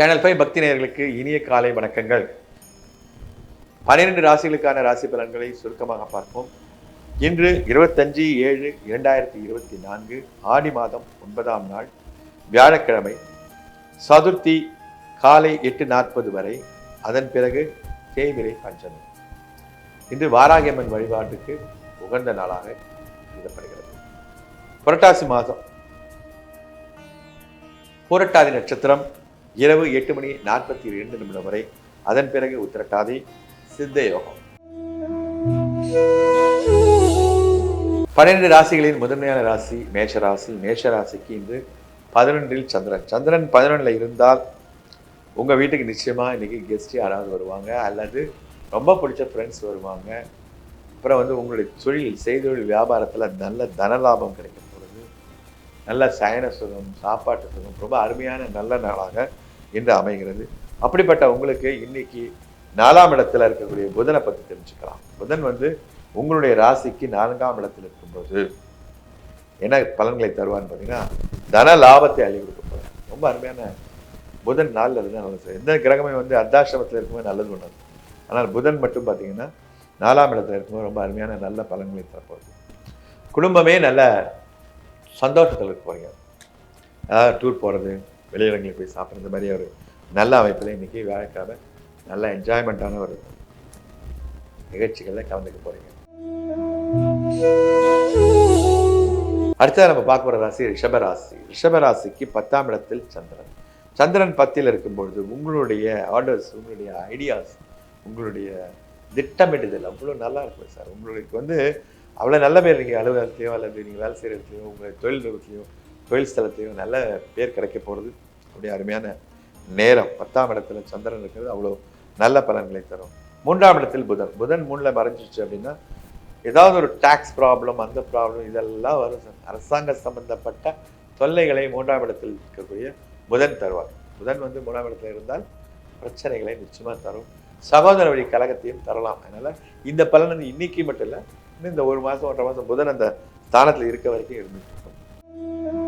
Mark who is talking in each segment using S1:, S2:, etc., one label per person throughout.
S1: Channel five பக்தி நேயர்களுக்கு இனிய காலை வணக்கங்கள். பன்னிரெண்டு ராசிகளுக்கான ராசி பலன்களை சுருக்கமாக பார்ப்போம். இன்று இருபத்தஞ்சு ஏழு இரண்டாயிரத்தி இருபத்தி நான்கு ஆடி மாதம் ஒன்பதாம் நாள் வியாழக்கிழமை சதுர்த்தி காலை எட்டு நாற்பது வரை. அதன் பிறகு தேய்பிரை பஞ்சமி. இன்று வாராகியம்மன் வழிபாட்டுக்கு உகந்த நாளாக கருதப்படுகிறது புரட்டாசி மாதம். புரட்டாதி நட்சத்திரம் இரவு எட்டு மணி நாற்பத்தி இரண்டு நிமிடம் வரை அதன் பிறகு உத்திரட்டாதி சித்த யோகம் பன்னிரண்டு ராசிகளின் முதன்மையான ராசி மேஷ ராசி. மேஷ ராசிக்கு இன்று பதினொன்றில் சந்திரன். சந்திரன் பதினொன்றில் இருந்தால் உங்கள் வீட்டுக்கு நிச்சயமாக இன்றைக்கி கெஸ்ட் யாராவது வருவாங்க அல்லது ரொம்ப பிடிச்ச ஃப்ரெண்ட்ஸ் வருவாங்க. அப்புறம் வந்து உங்களுடைய தொழில் செய்தொழில் வியாபாரத்தில் நல்ல தன லாபம் கிடைக்கும் பொழுது நல்ல சயன சுகம் சாப்பாட்டு சுகம் ரொம்ப அருமையான நல்ல நாளாக என்று அமைகிறது. அப்படிப்பட்ட உங்களுக்கு இன்னைக்கு நாலாம் இடத்துல இருக்கக்கூடிய புதனை பற்றி தெரிஞ்சுக்கலாம். புதன் வந்து உங்களுடைய ராசிக்கு நான்காம் இடத்தில் இருக்கும்போது என்ன பலன்களை தருவான்னு பார்த்தீங்கன்னா தன லாபத்தை அள்ளி கொடுக்க போகிறார் ரொம்ப அருமையான புதன் நாளில் இருந்தால் நல்லது எந்த கிரகமே வந்து அர்த்தாசிரமத்தில் இருக்கும்போது நல்லது பண்ணது ஆனால் புதன் மட்டும் பார்த்தீங்கன்னா நாலாம் இடத்துல இருக்கும்போது ரொம்ப அருமையான நல்ல பலன்களை தரப்போகுது. குடும்பமே நல்ல சந்தோஷத்தில் இருக்க போகிறீங்க அதாவது டூர் போகிறது வெளியிடங்களில் போய் சாப்பிட்றது மாதிரி ஒரு நல்ல அமைப்பில் இன்றைக்கி வேலைக்காக நல்ல என்ஜாய்மெண்ட்டான ஒரு நிகழ்ச்சிகளில் கலந்துக்க போகிறீங்க அடுத்தது நம்ம பார்க்க போகிற ராசி ரிஷபராசி. ரிஷபராசிக்கு பத்தாம் இடத்தில் சந்திரன். சந்திரன் பத்தில் இருக்கும்பொழுது உங்களுடைய ஆர்டர்ஸ் உங்களுடைய ஐடியாஸ் உங்களுடைய திட்டமிடுதல் அவ்வளோ நல்லா இருக்கும் சார். உங்களுக்கு வந்து அவ்வளோ நல்ல பேர் நீங்கள் அலுவலகத்தையோ அல்லது நீங்கள் வேலை செய்கிற இடத்துலையோ உங்கள் தொழில் தொழில் ஸ்தலத்தையும் நல்ல பேர் கிடைக்க போகிறது அப்படியே அருமையான நேரம். பத்தாம் இடத்துல சந்திரன் இருக்கிறது அவ்வளோ நல்ல பலன்களை தரும். மூன்றாம் இடத்தில் புதன். புதன் மூணில் மறைஞ்சிச்சு அப்படின்னா ஏதாவது ஒரு டேக்ஸ் ப்ராப்ளம் அந்த ப்ராப்ளம் இதெல்லாம் வரும் சார். அரசாங்க சம்பந்தப்பட்ட தொல்லைகளை மூன்றாம் இடத்தில் இருக்கக்கூடிய புதன் தருவார். புதன் வந்து மூன்றாம் இடத்துல இருந்தால் பிரச்சனைகளை நிச்சயமாக தரும். சகோதர வழி கழகத்தையும் தரலாம். அதனால் இந்த பலன் வந்து இன்றைக்கி மட்டும் இல்லை இன்னும் இந்த ஒரு மாதம் ஒன்றரை மாதம் புதன் அந்த ஸ்தானத்தில் இருக்க வரைக்கும் இருந்துட்டு இருக்கும்.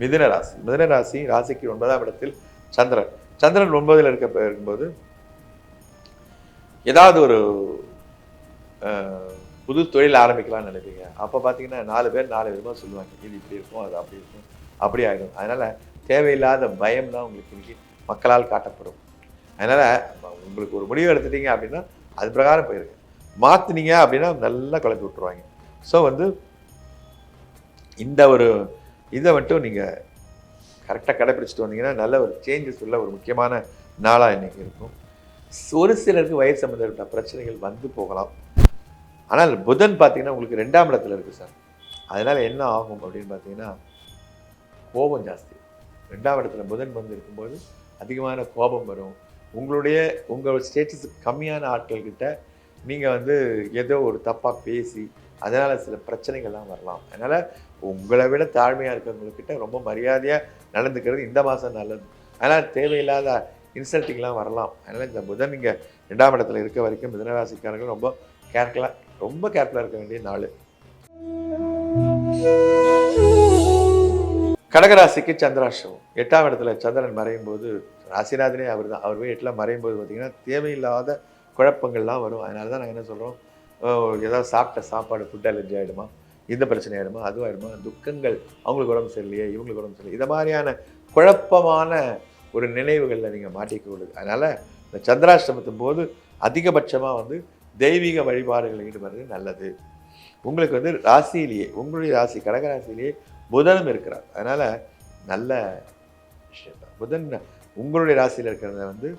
S1: மிதுன ராசி. மிதுன ராசி ராசிக்கு ஒன்பதாம் இடத்தில் சந்திரன். சந்திரன் ஒன்பதில் இருக்க இருக்கும்போது ஏதாவது ஒரு புது தொழில் ஆரம்பிக்கலாம்னு நினைப்பீங்க. அப்போ பார்த்தீங்கன்னா நாலு பேர் நாலு விதமாக சொல்லுவாங்க. இது இப்படி இருக்கும் அது அப்படி இருக்கும் அப்படி ஆகிடும் அதனால் தேவையில்லாத பயம் தான் உங்களுக்கு இன்னைக்கு மக்களால் காட்டப்படும். அதனால் உங்களுக்கு ஒரு முடிவு எடுத்துட்டீங்க அப்படின்னா அது பிரகாரம் போயிருங்க மாற்றுனீங்க அப்படின்னா நல்லா குழப்பி விட்டுருவாங்க. ஸோ வந்து இந்த ஒரு இதை மட்டும் நீங்கள் கரெக்டாக கடைப்பிடிச்சிட்டு வந்தீங்கன்னா நல்ல ஒரு சேஞ்சஸ் உள்ள ஒரு முக்கியமான நாளாக இன்றைக்கி இருக்கும். ஒரு சிலருக்கு வயிறு சம்மந்தப்பட்ட பிரச்சனைகள் வந்து போகலாம். ஆனால் புதன் பார்த்தீங்கன்னா உங்களுக்கு ரெண்டாம் இடத்துல இருக்குது சார். அதனால் என்ன ஆகும் அப்படின்னு பார்த்தீங்கன்னா கோபம் ஜாஸ்தி. ரெண்டாம் இடத்துல புதன் வந்து இருக்கும்போது அதிகமான கோபம் வரும். உங்களுடைய உங்கள் ஸ்டேட்டஸ் கம்மியான ஆட்கள்கிட்ட நீங்கள் வந்து ஏதோ ஒரு தப்பாக பேசி அதனால் சில பிரச்சனைகள்லாம் வரலாம். அதனால் உங்களை விட தாழ்மையாக இருக்கிறவங்கக்கிட்ட ரொம்ப மரியாதையாக நடந்துக்கிறது இந்த மாதம் நல்லது. அதனால் தேவையில்லாத இன்சல்ட்டிங்லாம் வரலாம். அதனால் இந்த புதன் இங்கே ரெண்டாம் இடத்துல இருக்க வரைக்கும் மிதனராசிக்காரர்கள் ரொம்ப கேர்ஃபுல்லாக ரொம்ப கேர்ஃபுல்லாக இருக்க வேண்டிய நாள். கடகராசிக்கு சந்திராஷ்டமம். எட்டாம் இடத்துல சந்திரன் மறையும் போது ராசிநாதனே அவர் தான் அவர் போய் எட்டில் மறையும் போது பார்த்திங்கன்னா தேவையில்லாத குழப்பங்கள்லாம் வரும். அதனால தான் நாங்கள் என்ன சொல்கிறோம் ஏதாவது சாப்பிட்ட சாப்பாடு ஃபுட் அலர்ஜி ஆகிடுமா இந்த பிரச்சனை ஆயிடுமா அதுவும் ஆயிடுமா துக்கங்கள் அவங்களுக்கு உடம்பு சரியில்லையே இவங்களுக்கு உடம்பு சரியில்லை இதை மாதிரியான குழப்பமான ஒரு நினைவுகளில் நீங்கள் மாட்டிக்கூடாது அதனால் இந்த சந்திராஷ்டமத்தின் போது அதிகபட்சமாக வந்து தெய்வீக வழிபாடுகளில் ஈடுபடுறது நல்லது. உங்களுக்கு வந்து ராசியிலேயே உங்களுடைய ராசி கடகராசியிலேயே புதனும் இருக்கிறார். அதனால் நல்ல விஷயம் தான். புதன் உங்களுடைய ராசியில் இருக்கிறத வந்து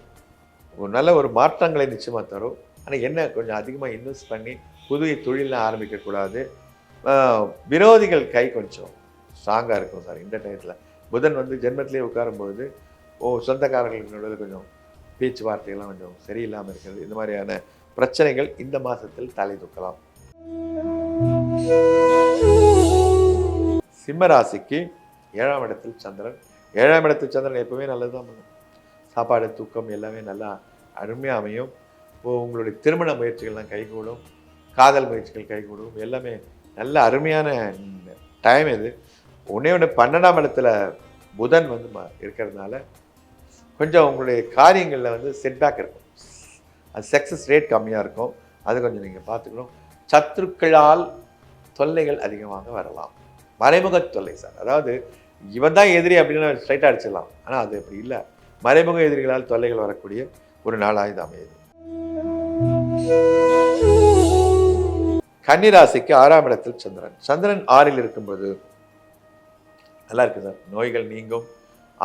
S1: ஒரு நல்ல ஒரு மாற்றங்களை நிச்சயமாக தரும். ஆனால் என்ன கொஞ்சம் அதிகமாக இன்வெஸ்ட் பண்ணி புதிய தொழிலாம் ஆரம்பிக்கக்கூடாது. விரோதிகள் கை கொஞ்சம் ஸ்ட்ராங்காக இருக்கும் சார் இந்த டயத்தில் புதன் வந்து ஜென்மத்திலே உட்காரும்பொழுது ஓ சொந்தக்காரர்களுக்கு நடுவில் கொஞ்சம் பேச்சுவார்த்தைகள்லாம் கொஞ்சம் சரியில்லாமல் இருக்கிறது இந்த மாதிரியான பிரச்சனைகள் இந்த மாதத்தில் தலை தூக்கலாம். சிம்மராசிக்கு ஏழாம் இடத்தில் சந்திரன். ஏழாம் இடத்தில் சந்திரன் எப்பவுமே நல்லது தான் பண்ணும் சாப்பாடு தூக்கம் எல்லாமே நல்லா அருமையாக அமையும். இப்போ உங்களுடைய திருமண முயற்சிகள்லாம் கைகூடும். காதல் முயற்சிகள் கைகூடும். எல்லாமே நல்ல அருமையான டைம் இது. ஒன்றே ஒன்று பன்னெண்டாம் இடத்துல புதன் வந்து ம- இருக்கிறதுனால கொஞ்சம் உங்களுடைய காரியங்களில் வந்து செட்பேக் இருக்கும். அது சக்ஸஸ் ரேட் கம்மியாக இருக்கும். அது கொஞ்சம் நீங்கள் பார்த்துக்கணும். சத்துருக்களால் தொல்லைகள் அதிகமாக வரலாம். மறைமுக தொல்லை சார். அதாவது இவன் தான் எதிரி அப்படின்னு ஸ்ட்ரைட்டாக அடிச்சிடலாம். ஆனால் அது அப்படி இல்லை. மறைமுக எதிரிகளால் தொல்லைகள் வரக்கூடிய ஒரு நாளாக இது அமையுது. கன்னிராசிக்கு ஆறாம் இடத்தில் சந்திரன். சந்திரன் ஆறில் இருக்கும்போது நல்லா இருக்குது சார். நோய்கள் நீங்கும்.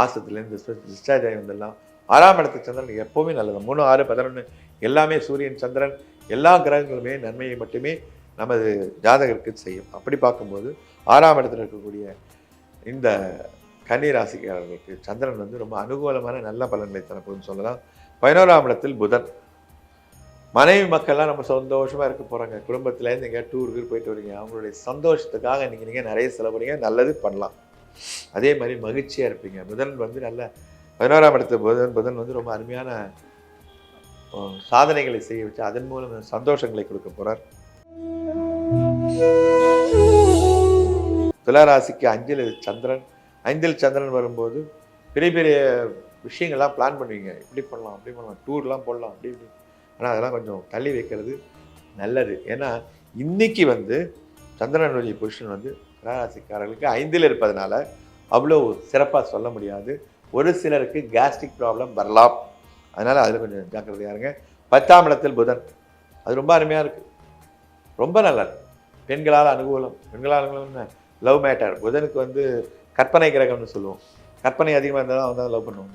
S1: ஆசத்துலேருந்து டிஸ்சார்ஜ் ஆகி வந்துடலாம் ஆறாம் இடத்துக்கு சந்திரன் எப்போவுமே நல்லது. மூணு ஆறு பதினொன்று எல்லாமே சூரியன் சந்திரன் எல்லா கிரகங்களுமே நன்மையை மட்டுமே நமது ஜாதகருக்கு செய்யும். அப்படி பார்க்கும்போது ஆறாம் இடத்தில் இருக்கக்கூடிய இந்த கன்னி ராசிக்காரர்களுக்கு சந்திரன் வந்து ரொம்ப அனுகூலமான நல்ல பலன்களை தரப்போகுதுன்னு சொல்லலாம். பதினோராம் இடத்தில் புதன். மனைவி மக்கள்லாம் நம்ம சந்தோஷமாக இருக்க போகிறாங்க குடும்பத்துலேருந்து எங்கேயா டூருக்கு போயிட்டு வரீங்க. அவங்களுடைய சந்தோஷத்துக்காக இன்றைக்கி நீங்கள் நிறைய செலவுறீங்க நல்லது பண்ணலாம். அதே மாதிரி மகிழ்ச்சியாக இருப்பீங்க. புதன் வந்து நல்ல பதினோராம் இடத்து புதன் புதன் வந்து ரொம்ப அருமையான சாதனைகளை செய்ய வச்சு அதன் மூலம் சந்தோஷங்களை கொடுக்க போகிறார் துளாராசிக்கு அஞ்சில் சந்திரன். ஐந்தில் சந்திரன் வரும்போது பெரிய பெரிய விஷயங்கள்லாம் பிளான் பண்ணுவீங்க. இப்படி பண்ணலாம் அப்படி பண்ணலாம். டூர்லாம் போடலாம் அப்படி இப்படி. ஆனால் அதெல்லாம் கொஞ்சம் தள்ளி வைக்கிறது நல்லது. ஏன்னா இன்னைக்கு வந்து சந்திரனுடைய பொசிஷன் வந்து துளாராசிக்காரர்களுக்கு ஐந்தில் இருப்பதனால அவ்வளோ சிறப்பாக சொல்ல முடியாது. ஒரு சிலருக்கு கேஸ்ட்ரிக் ப்ராப்ளம் வரலாம். அதனால் அதில் கொஞ்சம் ஜாக்கிரதையாக இருங்க. பத்தாம் இடத்தில் புதன். அது ரொம்ப அருமையாக இருக்குது ரொம்ப நல்லா பெண்களால் அனுகூலம். பெண்களால் அனுகூலம் லவ் மேட்டர் புதனுக்கு வந்து கற்பனை கிரகம்னு சொல்லுவோம். கற்பனை அதிகமாக இருந்தால் தான் வந்து லவ் பண்ணுவோம்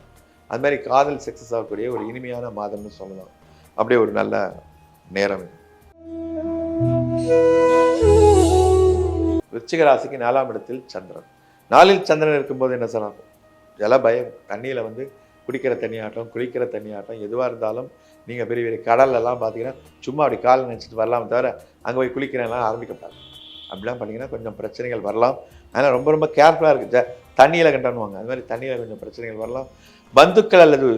S1: அது மாதிரி காதல் சக்ஸஸ் ஆகக்கூடிய ஒரு இனிமையான மாதம்னு சொல்லலாம். அப்படியே ஒரு நல்ல நேரம். இது ராசிக்கு நாலாம் இடத்தில் சந்திரன். நாளில் சந்திரன் இருக்கும்போது என்ன சார் ஆகும் ஜல பயம் தண்ணியில் வந்து குடிக்கிற தண்ணியாட்டம் குளிக்கிற தண்ணியாட்டம் எதுவாக இருந்தாலும் நீங்கள் பெரிய பெரிய கடல்லலாம் பார்த்தீங்கன்னா சும்மா அப்படி கால் நினச்சிட்டு வரலாம் தவிர அங்கே போய் குளிக்கிறேன்லாம் ஆரம்பிக்கப்படாது அப்படிலாம் பண்ணிங்கன்னா கொஞ்சம் பிரச்சனைகள் வரலாம். ஆனால் ரொம்ப ரொம்ப கேர்ஃபுல்லாக இருக்குது ஜ தண்ணியில் கண்டனுவாங்க அது மாதிரி தண்ணியில் கொஞ்சம் பிரச்சனைகள் வரலாம். பந்துக்கள் அல்லது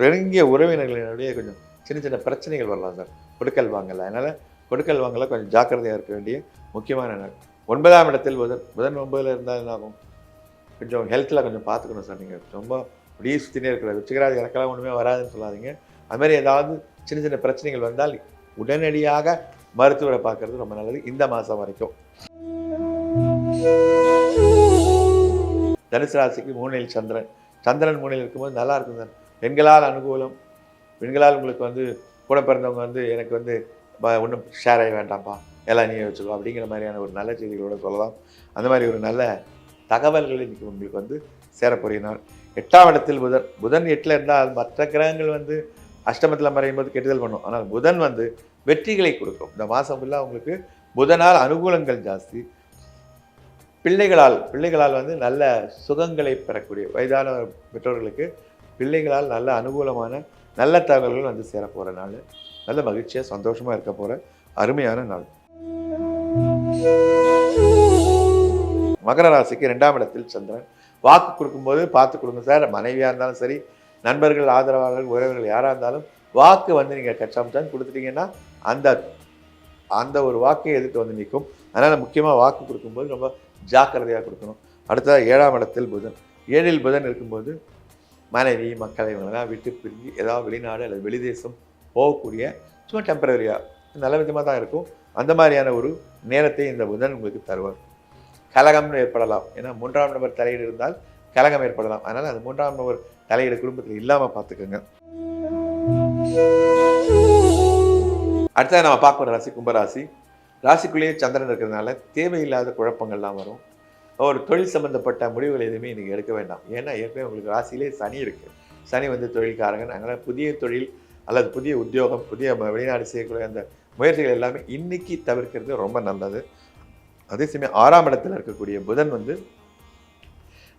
S1: நெருங்கிய உறவினர்களினுடைய கொஞ்சம் சின்ன சின்ன பிரச்சனைகள் வரலாம் சார். கொடுக்கல் வாங்கல. அதனால் கொடுக்கல் வாங்கல கொஞ்சம் ஜாக்கிரதையாக இருக்க வேண்டிய முக்கியமான நாள். ஒன்பதாம் இடத்தில் புதன் புதன் ஒன்பதில் இருந்தால் என்ன ஆகும்? கொஞ்சம் ஹெல்த்தில் கொஞ்சம் பார்த்துக்கணும் சார் நீங்கள் ரொம்ப அப்படியே சுற்றினே இருக்கிற ருச்சிகராஜ் எனக்கெல்லாம் ஒன்றுமே வராதுன்னு சொல்லாதீங்க. அதுமாதிரி ஏதாவது சின்ன சின்ன பிரச்சனைகள் வந்தால் உடனடியாக மருத்துவரை பார்க்கறது ரொம்ப நல்லது. இந்த மாதம் வரைக்கும். தனுசு ராசிக்கு மூணில் சந்திரன். சந்திரன் மூணில் இருக்கும்போது நல்லா இருக்கும் சார். பெண்களால் அனுகூலம் பெண்களால் உங்களுக்கு வந்து கூட பிறந்தவங்க வந்து எனக்கு வந்து ஒன்றும் ஷேர் ஆக வேண்டாம்ப்பா. எல்லாம் நீயே வச்சுக்கோ அப்படிங்கிற மாதிரியான ஒரு நல்ல செய்திகளோட சொல்லலாம். அந்த மாதிரி ஒரு நல்ல தகவல்கள் இன்றைக்கி உங்களுக்கு வந்து சேரப்போகிற நாள். எட்டாம் இடத்தில் புதன். புதன் எட்டில் இருந்தால் மற்ற கிரகங்கள் வந்து அஷ்டமத்தில் மறையும் போது கெட்டுதல் பண்ணும். ஆனால் புதன் வந்து வெற்றிகளை கொடுக்கும். இந்த மாதம் ஃபுல்லாக உங்களுக்கு புதனால் அனுகூலங்கள் ஜாஸ்தி. பிள்ளைகளால் பிள்ளைகளால் வந்து நல்ல சுகங்களை பெறக்கூடிய வயதான பெற்றோர்களுக்கு பிள்ளைகளால் நல்ல அனுகூலமான நல்ல தகவல்கள் வந்து சேர போகிற நாள். நல்ல மகிழ்ச்சியாக சந்தோஷமாக இருக்க போகிற அருமையான நாள். மகர ராசிக்கு ரெண்டாம் இடத்தில் சந்திரன். வாக்கு கொடுக்கும்போது பார்த்து கொடுங்க சார். மனைவியாக இருந்தாலும் சரி நண்பர்கள் ஆதரவாளர்கள் உறவுகள் யாராக இருந்தாலும் வாக்கு வந்து நீங்கள் கச்சாமச்சான் கொடுத்துட்டீங்கன்னா அந்த அந்த ஒரு வாக்கை எதிர்த்து வந்து நிற்கும். அதனால் முக்கியமாக வாக்கு கொடுக்கும்போது ரொம்ப ஜாக்கிரதையாக கொடுக்கணும். அடுத்ததாக ஏழாம் இடத்தில் புதன். ஏழில் புதன் இருக்கும்போது மனைவி மக்களை இவங்களெல்லாம் விட்டு பிரிஞ்சு ஏதாவது வெளிநாடு அல்லது வெளிதேசம் போகக்கூடிய சும்மா டெம்பரரியாக நல்ல விதமாக தான் இருக்கும். அந்த மாதிரியான ஒரு நேரத்தை இந்த புதன் உங்களுக்கு தருவார். கலகம்னு ஏற்படலாம். ஏன்னா மூன்றாம் நபர் தலையீடு இருந்தால் கலகம் ஏற்படலாம். அதனால் அந்த மூன்றாம் நபர் தலையீடு குடும்பத்தில் இல்லாமல் பார்த்துக்கோங்க. அடுத்தது நம்ம பார்க்குற ராசி கும்பராசி ராசிக்குள்ளேயே சந்திரன் இருக்கிறதுனால தேவையில்லாத குழப்பங்கள்லாம் வரும். ஒரு தொழில் சம்மந்தப்பட்ட முடிவுகள் எதுவுமே நீங்கள் எடுக்க வேண்டாம். ஏன்னா ஏற்கனவே உங்களுக்கு ராசியிலே சனி இருக்குது சனி வந்து தொழில்காரங்க அதனால் புதிய தொழில் அல்லது புதிய உத்தியோகம் புதிய வெளிநாடு செய்யக்கூடிய அந்த முயற்சிகள் எல்லாமே இன்றைக்கி தவிர்க்கிறது ரொம்ப நல்லது. அதே சமயம் ஆறாம் இடத்துல இருக்கக்கூடிய புதன் வந்து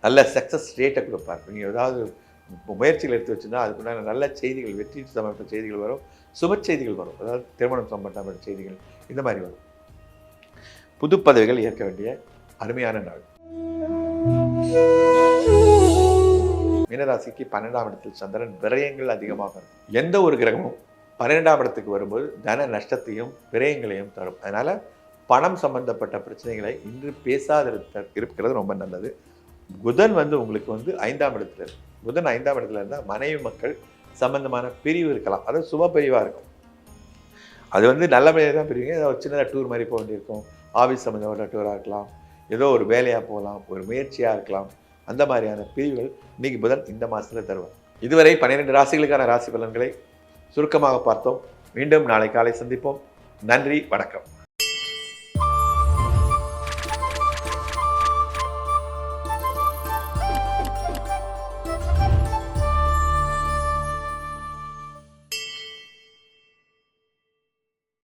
S1: நல்ல சக்ஸஸ் ரேட்டை கொடுப்பார். நீங்கள் ஏதாவது முயற்சிகள் எடுத்து வச்சுருந்தா அதுக்குண்டான நல்ல செய்திகள் வெற்றி சம்பந்தப்பட்ட செய்திகள் வரும். சுப செய்திகள் வரும். அதாவது திருமணம் சம்பந்தப்பட்ட செய்திகள் இந்த மாதிரி வரும். புது பதவிகள் ஏற்க வேண்டிய அருமையான நாள். மீனராசிக்கு பன்னெண்டாம் இடத்தில் சந்திரன் விரயங்கள் அதிகமாக இருக்கும். எந்த ஒரு கிரகமும் பன்னிரெண்டாம் இடத்துக்கு வரும்போது தன நஷ்டத்தையும் விரயங்களையும் தரும். அதனால பணம் சம்பந்தப்பட்ட பிரச்சனைகளை இன்று பேசாதிருத்த இருக்கிறது ரொம்ப நல்லது. புதன் வந்து உங்களுக்கு வந்து ஐந்தாம் இடத்துல இருக்கு. புதன் ஐந்தாம் இடத்துல இருந்தால் மனைவி மக்கள் சம்பந்தமான பிரிவு இருக்கலாம். அது சுப பிரிவாக இருக்கும். அது வந்து நல்ல முறையாக தான் பிரிவுங்க. ஏதாவது ஒரு சின்னதாக டூர் மாதிரி போக வேண்டியிருக்கும். ஆஃபீஸ் சம்மந்தப்பட்ட டூராக இருக்கலாம். ஏதோ ஒரு வேலையாக போகலாம் ஒரு முயற்சியாக இருக்கலாம். அந்த மாதிரியான பிரிவுகள் இன்னைக்கு புதன் இந்த மாதத்தில் தருவார். இதுவரை பன்னிரெண்டு ராசிகளுக்கான ராசி பலன்களை சுருக்கமாக பார்த்தோம். மீண்டும் நாளை காலை சந்திப்போம். நன்றி வணக்கம்.